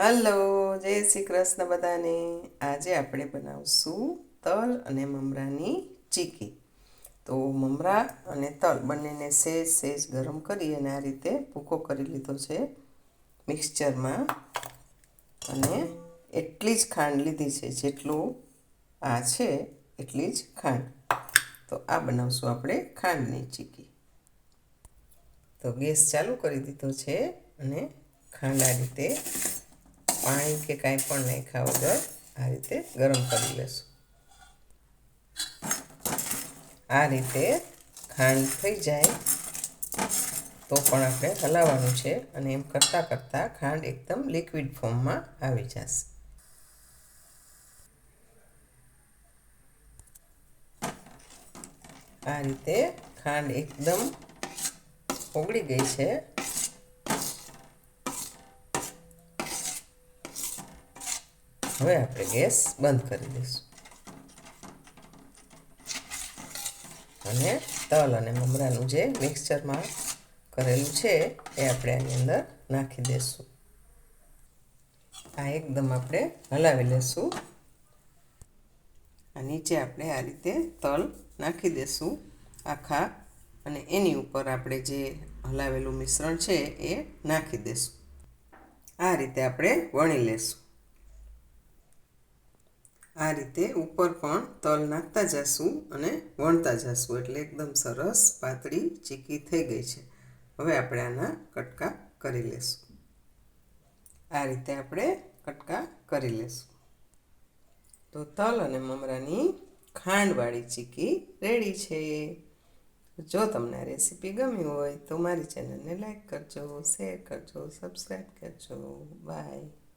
Hello, જય શ્રી કૃષ્ણ બધાને. આજે આપણે બનાવશું તલ અને મમરાની ચીકી. તો મમરા અને તલ બંનેને સેજ સેજ ગરમ કરી અને આ રીતે ભૂકો કરી લીધો છે મિક્સચરમાં. અને એટલી જ ખાંડ લીધી છે, જેટલું આ છે એટલી જ ખાંડ. તો આ બનાવશું આપણે ખાંડની ચીકી. તો ગેસ ચાલુ કરી દીધો છે અને ખાંડ આ રીતે પાણી કે કાંઈ પણ નાખ્યા વગર આ રીતે ગરમ કરી લેશું. આ રીતે ખાંડ થઈ જાય તો પણ આપણે હલાવવાનું છે અને એમ કરતાં કરતાં ખાંડ એકદમ લિક્વિડ ફોર્મમાં આવી જશે. આ રીતે ખાંડ એકદમ ઓગળી ગઈ છે હવે આપણે ગેસ બંધ કરી દઈશું. અને તલ અને મમરાનું જે મિક્સચરમાં કરેલું છે, એ આપણે આની અંદર નાખી દઈશું. આ એકદમ આપણે હલાવી લેશું. આ નીચે આપણે આ રીતે તલ નાખી દઈશું આખા, અને એની ઉપર આપણે જે હલાવેલું મિશ્રણ છે, એ નાખી દઈશું. આ રીતે આપણે વણી લેશું. આ રીતે ઉપર પણ તલ નાખતા જશું અને વણતા જશું. એટલે એકદમ સરસ પાતળી, ચીકી થઈ ગઈ છે. હવે આપણે આના કટકા કરી લેશું. આ રીતે આપણે કટકા કરી લેશું. તો તલ અને મમરાની ખાંડવાળી ચીકી રેડી છે. જો તમને આ રેસીપી ગમી હોય તો મારી ચેનલને લાઈક કરજો, શેર કરજો, સબસ્ક્રાઈબ કરજો. બાય.